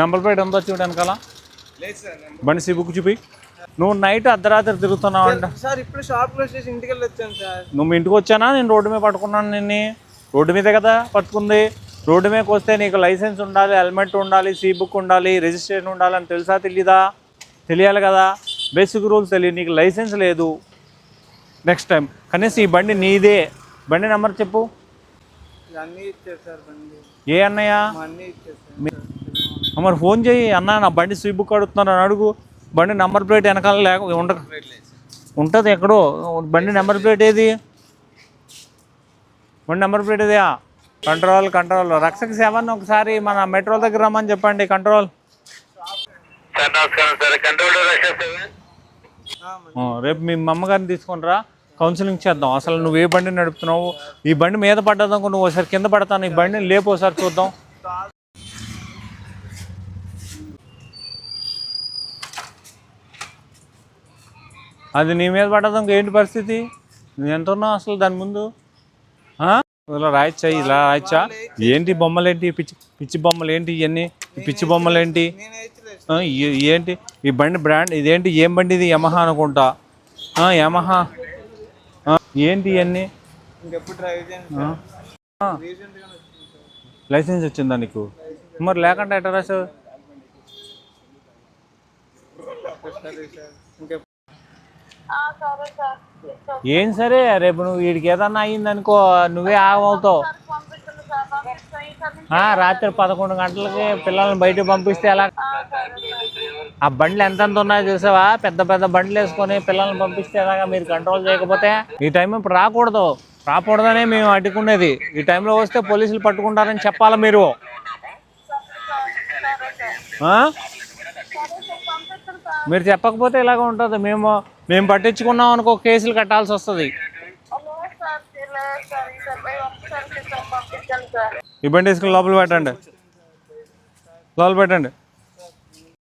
Number plate ఎంత వచ్చి వెనకాల? బండి సి బుక్ చూపి. నువ్వు నైట్ అర్ధరాత్రి తిరుగుతున్నావు అంట. సార్ ఇప్పుడు షాప్ క్లోజ్ చేసి ఇంటికి వెళ్ళి వచ్చాను సార్. నువ్వు మీ ఇంటికి వచ్చానా? నేను రోడ్డు మీద పట్టుకున్నాను నిన్ను. రోడ్డు మీదే కదా పట్టుకుంది. రోడ్డు మీదకి వస్తే నీకు లైసెన్స్ ఉండాలి హెల్మెట్ ఉండాలి సీ బుక్ ఉండాలి రిజిస్ట్రేషన్ ఉండాలి అని తెలుసా తెలీదా? తెలియాలి కదా. బేసిక్ రూల్స్ తెలియదు. నీకు లైసెన్స్ లేదు. Next time. కనీసం ఈ బండి నీదే. బండి నెంబర్ చెప్పు అన్నీ ఇచ్చారు సార్ బండి ఏ అన్నయ్య? మరి ఫోన్ చేయి అన్న నా బండి సీ బుక్ అడుగుతున్నాను. అని అడుగు. బండి నెంబర్ ప్లేట్ వెనకాల లేక ఉండ ఉంటుంది ఎక్కడో. బండి నెంబర్ ప్లేట్ ఏది? బండి నెంబర్ ప్లేట్ ఇదే కంట్రోల్ కంట్రోల్. రక్షక సేవని ఒకసారి మన మెట్రో దగ్గర రమ్మని చెప్పండి. కంట్రోల్. రేపు మీ అమ్మగారిని తీసుకొని రా. కౌన్సిలింగ్ చేద్దాం. అసలు నువ్వు ఏ బండి నడుపుతున్నావు? ఈ బండి మీద పడ్డదనుకో నువ్వు ఒకసారి కింద పడతాను. ఈ బండిని లేపోసారి చూద్దాం. అది నీ మీద పడ్డదనుకో ఏంటి పరిస్థితి? నువ్వు ఎంత ఉన్నావు అసలు దాని ముందు? ఇలా రాయచ్చా? ఇలా రాయచ్చా? ఏంటి బొమ్మలు ఏంటి పిచ్చి పిచ్చి బొమ్మలు ఏంటి ఇవన్నీ? ఈ పిచ్చి బొమ్మలు ఏంటి ఏంటి? ఈ బండి బ్రాండ్ ఇదేంటి? ఏం బండి ఇది? యమహా అనుకుంటా. యమహా. ఏంటి ఇవన్నీ లైసెన్స్ వచ్చిందా నీకు? మరి లేకుండా ఎట్లా రాసావు ఏం సరే రేపు నువ్వు వీడికి ఏదన్నా అయ్యిందనుకో నువ్వే ఆగమవుతావు రాత్రి పదకొండు గంటలకి పిల్లల్ని బయటకు పంపిస్తే ఎలా? ఆ బండ్లు ఎంతెంత ఉన్నాయో చూసావా? పెద్ద పెద్ద బండ్లు వేసుకొని పిల్లల్ని పంపిస్తే ఎలాగా మీరు కంట్రోల్ చేయకపోతే ఈ టైం ఇప్పుడు రాకూడదు. రాకూడదనే మేము అడ్డుకునేది. ఈ టైంలో వస్తే పోలీసులు పట్టుకుంటారని చెప్పాలి మీరు? మీరు చెప్పకపోతే ఇలాగ ఉంటుంది. మేము మేము పట్టించుకున్నాం అనుకో కేసులు కట్టాల్సి వస్తుంది. ఈ బండి తీసుకుని లోపల పెట్టండి. లోపల పెట్టండి.